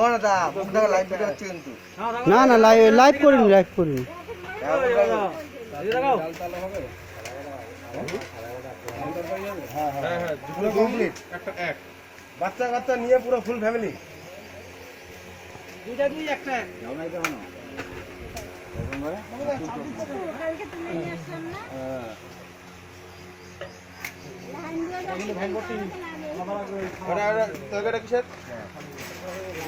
ও না না না লাইভ লাইভ করিনি লাইভ করিনি। হ্যাঁ হ্যাঁ পুরো কমপ্লিট একটা এক বাচ্চা কাচ্চা নিয়ে পুরো ফুল ফ্যামিলি কালকে তুমি নিয়ে আসলাম না কিসের?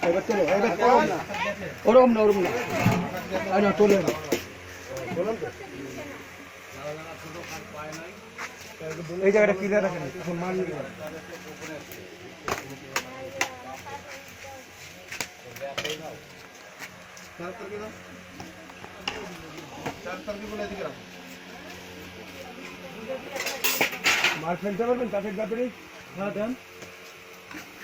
চলো না, ওরকম না। না এই জায়গাটা ক্লিয়ার রাখেন মাল ফেলতে পারবেন চাটের ব্যাপারে হ্যাঁ দেন।